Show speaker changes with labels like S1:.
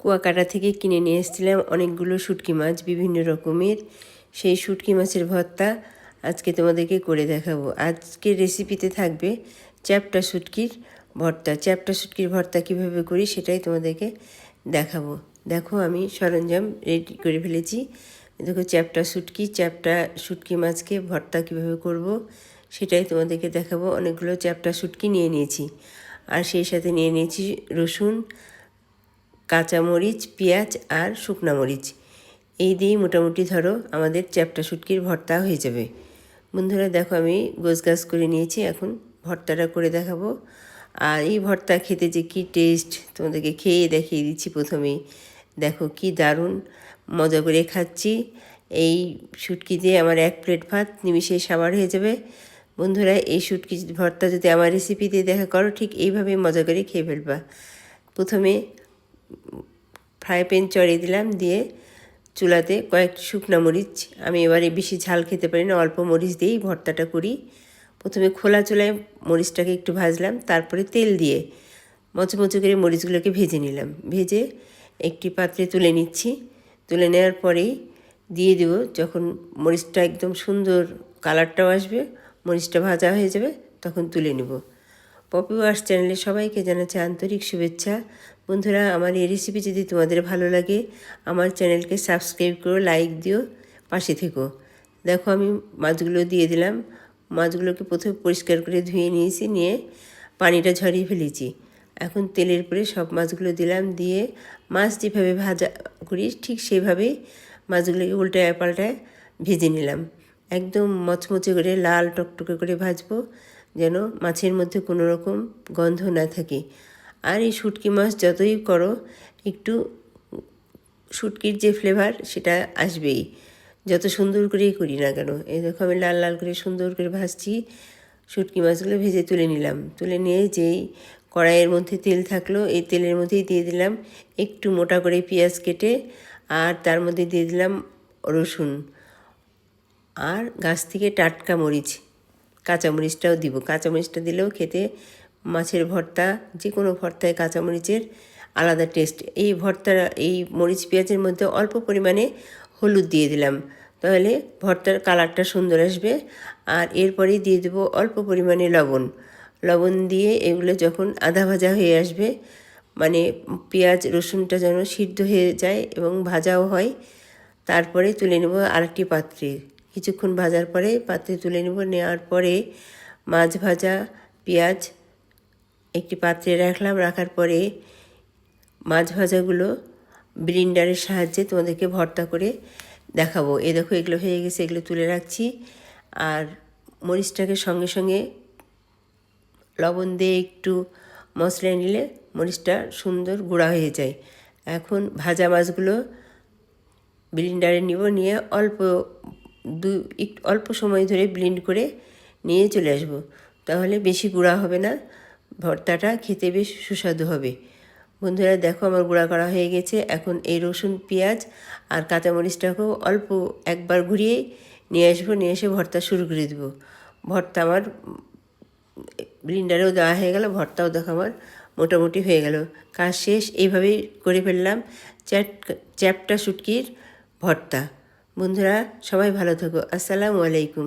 S1: কুয়াকাটা থেকে কিনে নিয়ে এসেছিলাম অনেকগুলো শুটকি মাছ, বিভিন্ন রকমের। সেই শুটকি মাছের ভর্তা আজকে তোমাদেরকে করে দেখাবো। আজকের রেসিপিতে থাকবে চ্যাপটা শুটকির ভর্তা। চ্যাপটা শুটকির ভর্তা কীভাবে করি সেটাই তোমাদেরকে দেখাবো। দেখো আমি সরঞ্জাম রেডি করে ফেলেছি। দেখো চ্যাপটা শুটকি চ্যাপটা শুটকি মাছকে ভর্তা কীভাবে করব সেটাই তোমাদেরকে দেখাবো। অনেকগুলো চ্যাপটা শুটকি নিয়ে নিয়েছি। আর সেই সাথে নিয়ে নিয়েছি রসুন কাঁচামরিচ, পেঁয়াজ আর শুকনা মরিচ। এই দিয়েই মোটামুটি ধরো আমাদের চ্যাপটা শুটকির ভর্তা হয়ে যাবে। বন্ধুরা দেখো আমি গোছগাছ করে নিয়েছি, এখন ভর্তাটা করে দেখাবো। আর এই ভর্তা খেতে যে কী টেস্ট তোমাদেরকে খেয়ে দেখিয়ে দিচ্ছি প্রথমেই। দেখো কি দারুণ মজা করে খাচ্ছি। এই শুটকি দিয়ে আমার এক প্লেট ভাত নিমিশে সাবার হয়ে যাবে। বন্ধুরা এই শুটকি ভর্তা যদি আমার রেসিপিতে দেখা করো, ঠিক এইভাবেই মজা করে খেয়ে ফেলবা। প্রথমে ফ্রাই প্যান চড়িয়ে দিলাম, দিয়ে চুলাতে কয়েক শুকনো মরিচ। আমি এবারে বেশি ঝাল খেতে পারি না, অল্প মরিচ দিয়েই ভর্তাটা করি। প্রথমে খোলা চুলায় মরিচটাকে একটু ভাজলাম, তারপরে তেল দিয়ে মচমচে করে মরিচগুলোকে ভেজে নিলাম। ভেজে একটি পাত্রে তুলে নিচ্ছি। তুলে নেওয়ার পরেই দিয়ে দেবো, যখন মরিচটা একদম সুন্দর কালারটাও আসবে, মরিচটা ভাজা হয়ে যাবে, তখন তুলে নেব। পপি ওয়ার্স চ্যানেলে সবাইকে জানাচ্ছে আন্তরিক শুভেচ্ছা। বন্ধুরা, আমার এই রেসিপি যদি তোমাদের ভালো লাগে, আমার চ্যানেলকে সাবস্ক্রাইব করো লাইক দিও, পাশে থেকো। দেখো, আমি মাছগুলো দিয়ে দিলাম। মাছগুলোকে প্রথমে পরিষ্কার করে ধুয়ে নিয়েছি, নিয়ে পানিটা ঝরিয়ে ফেলেছি। এখন তেলের পরে সব মাছগুলো দিলাম, দিয়ে মাছ যেভাবে ভাজা করি, ঠিক সেইভাবেই মাছগুলোকে উল্টায় পাল্টায় ভেজে নিলাম। একদম মচমচে করে, লাল টকটকে করে ভাজবো। যেন মাছের মধ্যে কোনো রকম গন্ধ না থাকে। আর এই শুটকি মাছ যতই করো, একটু শুটকির যে ফ্লেভার সেটা আসবেই। যত সুন্দর করেই করি না কেন। এই দেখো আমি লাল লাল করে সুন্দর করে ভাজছি। শুটকি মাছগুলো ভেজে তুলে নিলাম। তুলে নিয়ে যেই কড়াইয়ের মধ্যে তেল থাকল, এই তেলের মধ্যেই দিয়ে দিলাম একটু মোটা করে পেঁয়াজ কেটে আর তার মধ্যে দিয়ে দিলাম রসুন। আর গাছ থেকে টাটকা মরিচ। কাঁচামরিচটাও দিব। কাঁচামরিচটা দিলেও খেতে মাছের ভর্তা যে কোনো ভর্তায় কাঁচামরিচের আলাদা টেস্ট এই ভর্তা এই মরিচ, পেঁয়াজের মধ্যে অল্প পরিমাণে হলুদ দিয়ে দিলাম। তাহলে ভর্তার কালারটা সুন্দর আসবে। আর এরপরেই দিয়ে দেবো অল্প পরিমাণে লবণ। লবণ দিয়ে এগুলো যখন আধা ভাজা হয়ে আসবে মানে পেঁয়াজ, রসুনটা যেন সিদ্ধ হয়ে যায় এবং ভাজাও হয়, তারপরে তুলে নেব আরেকটি পাত্রে। কিছুক্ষণ ভাজার পরে পাত্রে তুলে নেব। নেওয়ার পরে মাছ ভাজা, পেঁয়াজ একটি পাত্রে রাখলাম। রাখার পরে মাছ ভাজাগুলো ব্লিন্ডারের সাহায্যে তোমাদেরকে ভর্তা করে দেখাবো। এ দেখো, এগুলো হয়ে গেছে, এগুলো তুলে রাখছি। আর মরিচটাকে সঙ্গে সঙ্গে লবণ দিয়ে একটু মশলা নিলে মরিচটা সুন্দর গুঁড়া হয়ে যায়। এখন ভাজা মাছগুলো ব্লিন্ডারে নিব, নিয়ে অল্প দু, একটু অল্প সময় ধরে ব্লিন্ড করে নিয়ে চলে আসব। তাহলে বেশি গুঁড়া হবে না, ভর্তাটা খেতে বেশ সুস্বাদু হবে। বন্ধুরা, দেখো আমার গুঁড়া করা হয়ে গেছে। এখন এই রসুন, পেঁয়াজ আর কাঁচামরিচটাকেও অল্প একবার ঘুরিয়ে নিয়ে আসব, নিয়ে এসে ভর্তা শুরু করে দেবো। ভর্তা আমার ব্লিন্ডারেও দেওয়া হয়ে গেল, ভর্তাও দেখো আমার মোটামুটি হয়ে গেল। কাজ শেষ, এইভাবেই করে ফেললাম। চ্যাট, চ্যাপটা শুটকির ভর্তা। বন্ধুরা সবাই ভালো থাকো। আসসালামু আলাইকুম।